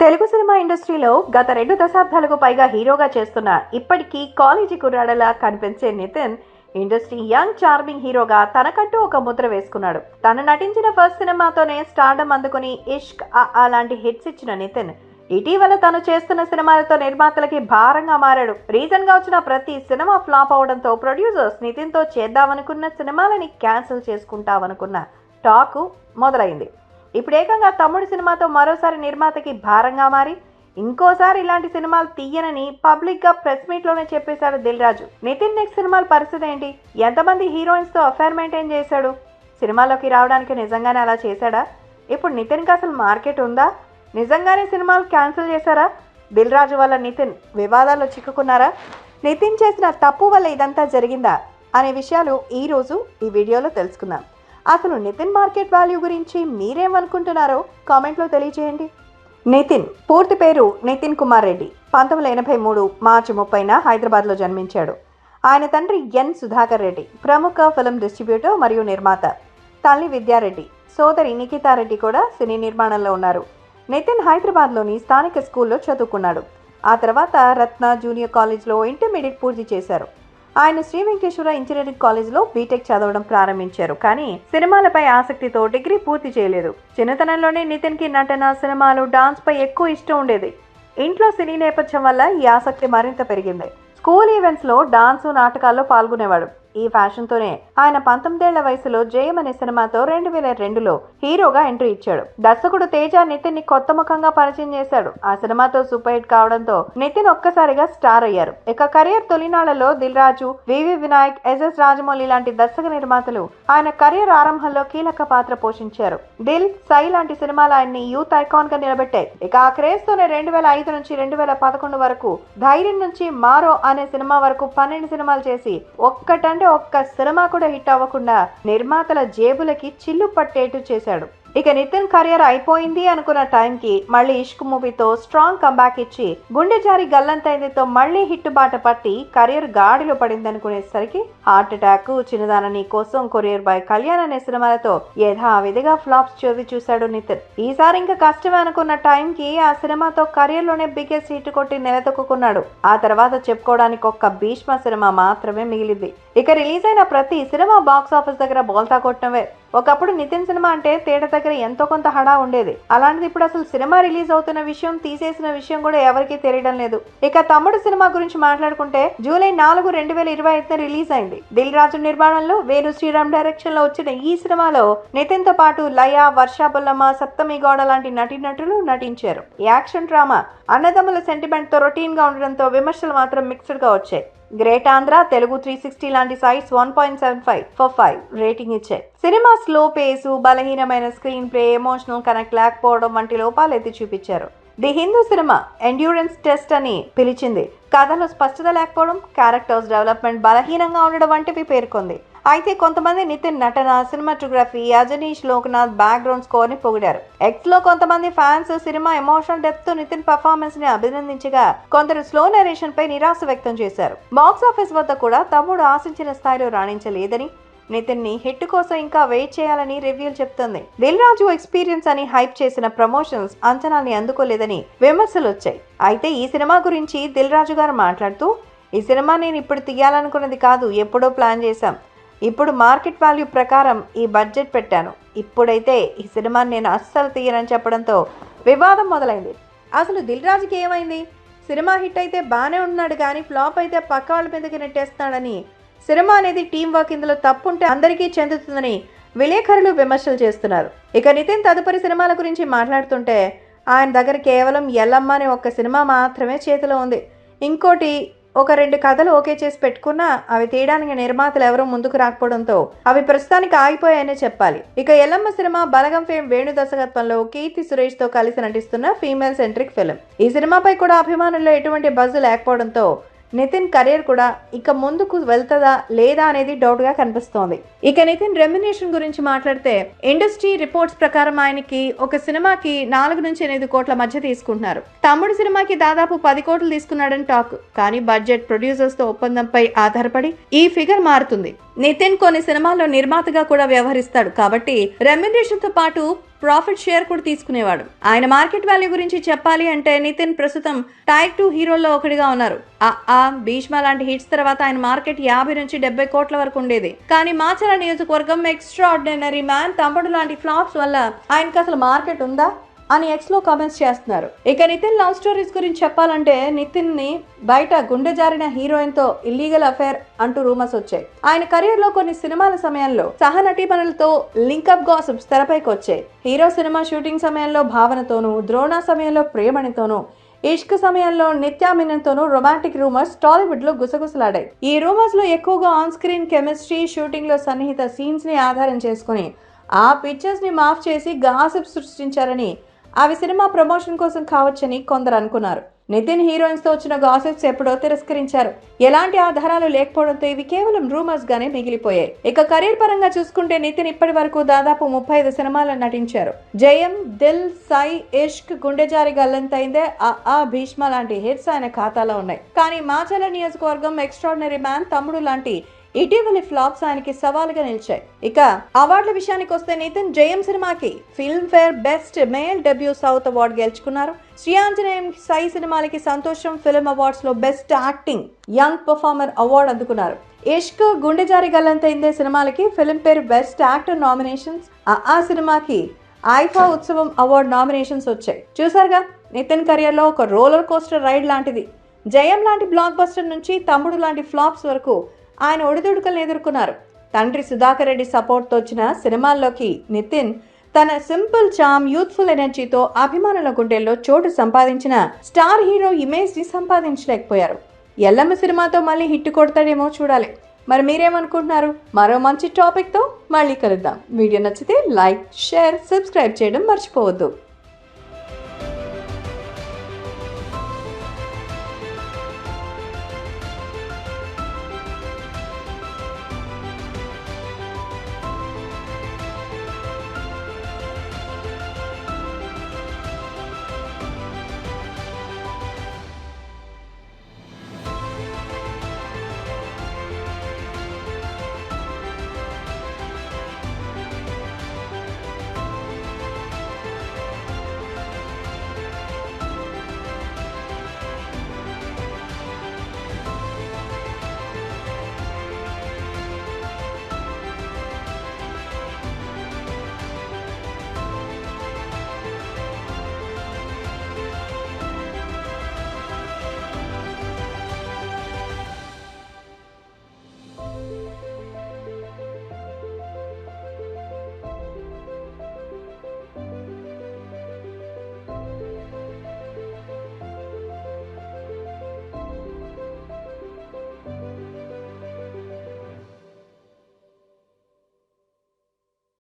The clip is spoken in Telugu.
తెలుగు సినిమా ఇండస్ట్రీలో గత రెండు దశాబ్దాలకు పైగా హీరోగా చేస్తున్న ఇప్పటికీ కాలేజీ కుర్రాడలా కనిపించే నితిన్ ఇండస్ట్రీ యంగ్ చార్మింగ్ హీరోగా తనకంటూ ఒక ముద్ర వేసుకున్నాడు. తను నటించిన ఫస్ట్ సినిమాతోనే స్టార్డమ్ అందుకుని ఇష్క్ అలాంటి హిట్స్ ఇచ్చిన నితిన్ ఇటీవల తను చేస్తున్న సినిమాలతో నిర్మాతలకి భారంగా మారాడు. రీసెంట్గా వచ్చిన ప్రతి సినిమా ఫ్లాప్ అవడంతో ప్రొడ్యూసర్స్ నితిన్తో చేద్దామనుకున్న సినిమాలని క్యాన్సిల్ చేసుకుంటామనుకున్న టాకు మొదలైంది. ఇప్పుడు ఏకంగా తమ్ముడు సినిమాతో మరోసారి నిర్మాతకి భారంగా మారి ఇంకోసారి ఇలాంటి సినిమాలు తీయనని పబ్లిక్గా ప్రెస్ మీట్లోనే చెప్పేశాడు దిల్ రాజు నితిన్ నెక్స్ట్ సినిమాల పరిస్థితి ఏంటి? ఎంతమంది హీరోయిన్స్తో అఫైర్ మెయింటైన్ చేశాడు? సినిమాలోకి రావడానికి నిజంగానే అలా చేశాడా? ఇప్పుడు నితిన్కి అసలు మార్కెట్ ఉందా? నిజంగానే సినిమాలు క్యాన్సిల్ చేశారా? దిల్ రాజు వల్ల నితిన్ వివాదాల్లో చిక్కుకున్నారా? నితిన్ చేసిన తప్పు వల్ల ఇదంతా జరిగిందా? అనే విషయాలు ఈరోజు ఈ వీడియోలో తెలుసుకుందాం. అసలు నితిన్ మార్కెట్ వాల్యూ గురించి మీరేమనుకుంటున్నారో కామెంట్లో తెలియజేయండి నితిన్ పూర్తి పేరు నితిన్ కుమార్ రెడ్డి. పంతొమ్మిది వందల ఎనభై మూడు మార్చి ముప్పైన హైదరాబాద్లో జన్మించాడు. ఆయన తండ్రి ఎన్ సుధాకర్ రెడ్డి ప్రముఖ ఫిల్మ్ డిస్ట్రిబ్యూటర్ మరియు నిర్మాత. తల్లి విద్యారెడ్డి సోదరి నిఖితారెడ్డి కూడా సినీ నిర్మాణంలో ఉన్నారు. నితిన్ హైదరాబాద్లోని స్థానిక స్కూల్లో చదువుకున్నాడు. ఆ తర్వాత రత్న జూనియర్ కాలేజ్లో ఇంటర్మీడియట్ పూర్తి చేశారు. ఆయన శ్రీ వెంకటేశ్వర ఇంజనీరింగ్ కాలేజ్లో బీటెక్ చదవడం ప్రారంభించారు. కానీ సినిమాలపై ఆసక్తితో డిగ్రీ పూర్తి చేయలేదు. చిన్నతనంలోనే నితిన్కి నటన సినిమాలు డాన్స్ పై ఎక్కువ ఇష్టం ఉండేది. ఇంట్లో సినీ నేపథ్యం వల్ల ఈ ఆసక్తి మరింత పెరిగింది. స్కూల్ ఈవెంట్స్లో డాన్స్ నాటకాల్లో పాల్గొనేవాడు. ఈ ఫ్యాషన్ తోనే ఆయన పంతొమ్మిదేళ్ళ వయసులో జయం అనే సినిమాతో రెండు వేల రెండులో హీరోగా ఎంట్రీ ఇచ్చాడు. దర్శకుడు తేజ నితిన్ని కొత్త ముఖంగా పరిచయం చేశాడు. ఆ సినిమాతో సూపర్ హిట్ కావడంతో నితిన్ ఒక్కసారిగా స్టార్ అయ్యారు. ఇక career తొలినాళ్ళలో Dil Raju V V Vinayak S S Rajamouli లాంటి దర్శక నిర్మాతలు ఆయన కెరియర్ ఆరంభంలో కీలక పాత్ర పోషించారు. దిల్ సై లాంటి సినిమాలు ఆయన్ని యూత్ ఐకాన్గా నిలబెట్టాయి. ఇక ఆ క్రేజ్ తోనే రెండు వేల ఐదు నుంచి రెండు వేల పదకొండు వరకు ధైర్యం నుంచి మారో అనే సినిమా వరకు పన్నెండు సినిమాలు చేసి ఒక్కటంటే ఒక్క సినిమా కూడా హిట్ అవ్వకుండా నిర్మాతల జేబులకి చిల్లు పట్టేట్టు చేశాడు. ఇక నితిన్ కెరియర్ అయిపోయింది అనుకున్న టైంకి మళ్ళీ ఇష్క్ మూవీతో స్ట్రాంగ్ కంబ్యాక్ ఇచ్చి గుండె జారి గల్లంతైందితో మళ్ళీ హిట్ బాట పట్టి కెరియర్ గాడిలో పడింది అనుకునేసరికి హార్ట్ అటాక్ చిన్నదానని కోసం కొరియర్ బాయ్ కళ్యాణ్ అనే సినిమాలతో యథావిధిగా ఫ్లాప్స్ చదివి చూశాడు నితిన్. ఈసారి ఇంకా కష్టమే అనుకున్న టైంకి ఆ సినిమాతో కెరియర్లోనే బిగ్గెస్ట్ హిట్ కొట్టి నిలదొక్కున్నాడు. ఆ తర్వాత చెప్పుకోవడానికి ఒక్క భీష్మ సినిమా మాత్రమే మిగిలింది. ఇక రిలీజ్ అయిన ప్రతి సినిమా బాక్స్ ఆఫీస్ దగ్గర బోల్తా కొట్టవే ఒకప్పుడు నితిన్ సినిమా అంటే తేట దగ్గర ఎంతో కొంత హడా ఉండేది. అలాంటిది ఇప్పుడు అసలు సినిమా రిలీజ్ అవుతున్న విషయం తీసేసిన విషయం కూడా ఎవరికీ తెలియడం లేదు. ఇక తమ్ముడు సినిమా గురించి మాట్లాడుకుంటే జూలై నాలుగు రెండు వేల ఇరవై ఐదున రిలీజ్ అయింది. దిల్ రాజు నిర్మాణంలో వేణు శ్రీరామ్ డైరెక్షన్లో వచ్చిన ఈ సినిమాలో నితిన్తో పాటు లయ వర్ష బుల్లమ్మ సప్తమి గౌడ లాంటి నటీనటులు నటించారు. ఈ యాక్షన్ డ్రామా అన్నదమ్ముల సెంటిమెంట్తో రొటీన్గా ఉండడంతో విమర్శలు మాత్రం మిక్స్డ్గా వచ్చాయి. Great Andhra Telugu three sixty లాంటి sites one point seven five for five rating ఇచ్చాయి సినిమా స్లో పేసు బలహీనమైన స్క్రీన్ ప్లే ఎమోషనల్ కనెక్ట్ లేకపోవడం వంటి లోపాలు ఎత్తి చూపించారు. The Hindu cinema endurance test అని పిలిచింది. కథలో స్పష్టత లేకపోవడం క్యారెక్టర్స్ డెవలప్మెంట్ బలహీనంగా ఉండడం వంటివి పేర్కొంది. అయితే కొంతమంది నితిన్ నటన సినిమాటోగ్రఫీ అజనీష్ లోక్నాథ్ బ్యాక్గ్రౌండ్ స్కోర్ని పొగిడారు. ఎక్స్లో కొంతమంది ఫ్యాన్స్ సినిమా ఎమోషనల్ డెప్త్తో నితిన్ పర్ఫార్మెన్స్ని అభినందించగా కొందరు స్లో నరేషన్ పై నిరాశ వ్యక్తం చేశారు. బాక్స్ ఆఫీస్ వద్ద కూడా తమ్ముడు ఆశించిన స్థాయిలో రాణించలేదని నితిన్ని హిట్ కోసం ఇంకా వెయిట్ చేయాలని రివ్యూలు చెప్తుంది. దిల్ రాజు ఎక్స్పీరియన్స్ అని హైప్ చేసిన ప్రమోషన్స్ అంచనాల్ని అందుకోలేదని విమర్శలు వచ్చాయి. అయితే ఈ సినిమా గురించి దిల్ రాజు గారు మాట్లాడుతూ ఈ సినిమా నేను ఇప్పుడు తీయాలనుకున్నది కాదు ఎప్పుడో ప్లాన్ చేశాం. ఇప్పుడు మార్కెట్ వాల్యూ ప్రకారం ఈ బడ్జెట్ పెట్టాను. ఇప్పుడైతే ఈ సినిమాని నేను అస్సలు తీయనని చెప్పడంతో వివాదం మొదలైంది. అసలు దిల్ రాజుకి ఏమైంది? సినిమా హిట్ అయితే బాగానే ఉన్నాడు కానీ ఫ్లాప్ అయితే పక్క వాళ్ళ మీదకి నెట్టేస్తున్నాడని సినిమా అనేది టీం వర్క్ ఇందులో తప్పుంటే అందరికీ చెందుతుందని విలేకరులు విమర్శలు చేస్తున్నారు. ఇక నితిన్ తదుపరి సినిమాల గురించి మాట్లాడుతుంటే ఆయన దగ్గర కేవలం ఎల్లమ్మ అనే ఒక్క సినిమా మాత్రమే చేతిలో ఉంది. ఇంకోటి ఒక రెండు కథలు ఓకే చేసి పెట్టుకున్నా అవి తీయడానికి నిర్మాతలు ఎవరూ ముందుకు రాకపోవడంతో అవి ప్రస్తుతానికి ఆగిపోయాయనే చెప్పాలి. ఇక ఎల్లమ్మ సినిమా బలగం ఫేమ్ వేణు దర్శకత్వంలో కీర్తి సురేష్తో కలిసి నటిస్తున్న ఫీమేల్ సెంట్రిక్ ఫిలిం. ఈ సినిమాపై కూడా అభిమానుల్లో ఎటువంటి బజ్ లేకపోవడంతో నితిన్ కెరీర్ కూడా ఇక ముందుకు వెళ్తుందా లేదా అనేది డౌట్గా కనిపిస్తోంది. ఇక నితిన్ రెమ్యునేషన్ గురించి మాట్లాడితే ఇండస్ట్రీ రిపోర్ట్స్ ప్రకారం ఆయనకి ఒక సినిమాకి నాలుగు నుంచి ఎనిమిది కోట్ల మధ్య తీసుకుంటున్నారు. తమ్ముడు సినిమాకి దాదాపు పది కోట్లు తీసుకున్నాడని టాక్ కానీ బడ్జెట్ ప్రొడ్యూసర్స్తో ఒప్పందంపై ఆధారపడి ఈ ఫిగర్ మారుతుంది. నితిన్ కొన్ని సినిమాల్లో నిర్మాతగా కూడా వ్యవహరిస్తాడు కాబట్టి రెమ్యునేషన్తో పాటు ప్రాఫిట్ షేర్ కూడా తీసుకునేవాడు. ఆయన మార్కెట్ వాల్యూ గురించి చెప్పాలి అంటే నితిన్ ప్రస్తుతం టైప్ టూ హీరోల్లో ఒకటిగా ఉన్నారు. ఆ ఆ భీష్మ లాంటి హిట్స్ తర్వాత ఆయన మార్కెట్ యాభై నుంచి డెబ్బై కోట్ల వరకు ఉండేది. కానీ మాచ మాచల నియోజకవర్గం ఎక్స్ట్రా ఆర్డినరీ మ్యాన్ తమ్ముడు లాంటి ఫ్లాప్స్ వల్ల ఆయనకి అసలు మార్కెట్ ఉందా అని ఎక్స్లో కామెంట్స్ చేస్తున్నారు. ఇక నితిన్ లవ్ స్టోరీస్ గురించి చెప్పాలంటే నితిన్ని బయట గుండె జారిన హీరోయిన్తో ఇల్లీగల్ అఫేర్ అంటూ రూమర్స్ వచ్చాయి. ఆయన కెరీర్లో కొన్ని సినిమాల సమయంలో సహ నటీమణులతో లింకప్ గాసిప్స్ తెరపైకి వచ్చాయి. హీరో సినిమా షూటింగ్ సమయంలో భావనతోనూ ద్రోణ సమయంలో ప్రేమణితోనూ ఇష్క్ సమయంలో నిత్యామినంతోనూ రొమాంటిక్ రూమర్స్ టాలీవుడ్లో గుసగుసలాడాయి. ఈ రూమర్స్లో ఎక్కువగా ఆన్ స్క్రీన్ కెమిస్ట్రీ షూటింగ్లో సన్నిహిత సీన్స్ని ఆధారం చేసుకుని ఆ పిక్చర్స్ని మాఫ్ చేసి గాసిప్ సృష్టించారని అవి సినిమా ప్రమోషన్ కోసం కావచ్చని కొందరు అనుకున్నారు. నితిన్ హీరోయిన్స్తో వచ్చిన గాసిప్స్ ఎప్పుడో తిరస్కరించారు. ఎలాంటి ఆధారాలు లేకపోవడంతో ఇవి కేవలం రూమర్స్ గానే మిగిలిపోయాయి. ఇక కెరీర్ పరంగా చూసుకుంటే నితిన్ ఇప్పటి వరకు దాదాపు ముప్పై ఐదు సినిమాలు నటించారు. జయం దిల్ సై ఇష్క్ గుండెజారి గల్లంతైందే ఆ ఆ భీష్మ లాంటి హిట్స్ ఆయన ఖాతాలో ఉన్నాయి. కానీ మాచల నియోజకవర్గం ఎక్స్ట్రాడినరీ మ్యాన్ తమ్ముడు లాంటి ఇటీవలి ఫ్లాప్స్ ఆయనకి సవాలుగా నిలిచాయి. ఇక అవార్డుల విషయానికి వస్తే నితిన్ జయం సినిమాకి Filmfare best male debut south award గెలుచుకున్నారు. శ్రీ ఆంజనేయం సై సినిమాలకి Santosham film అవార్డ్స్లో best acting young performer award అందుకున్నారు. ఇష్క్ గుండెజారి గల్లంతైందే సినిమాలకి ఫిల్మ్ఫేర్ బెస్ట్ యాక్టర్ నామినేషన్స్. ఆ సినిమాకి ఐఫా ఉత్సవం అవార్డు నామినేషన్స్ వచ్చాయి. చూసారుగా నితిన్ కెరియర్లో ఒక రోలర్ కోస్టర్ రైడ్ లాంటిది. జయం లాంటి బ్లాక్ బస్టర్ నుంచి తమ్ముడు లాంటి ఫ్లాప్స్ వరకు ఆయన ఒడిదుడుకలను ఎదుర్కొన్నారు. తండ్రి సుధాకర్ రెడ్డి సపోర్ట్తో వచ్చిన సినిమాల్లోకి నితిన్ తన సింపుల్ చామ్ యూత్ఫుల్ ఎనర్జీతో అభిమానుల గుండెల్లో చోటు సంపాదించిన స్టార్ హీరో ఇమేజ్ని సంపాదించలేకపోయారు. ఎల్లమ్మ సినిమాతో మళ్ళీ హిట్ కొడతాడేమో చూడాలి. మరి మీరేమనుకుంటున్నారు? మరో మంచి టాపిక్తో మళ్ళీ కలుద్దాం. వీడియో నచ్చితే లైక్ షేర్ సబ్స్క్రైబ్ చేయడం మర్చిపోవద్దు.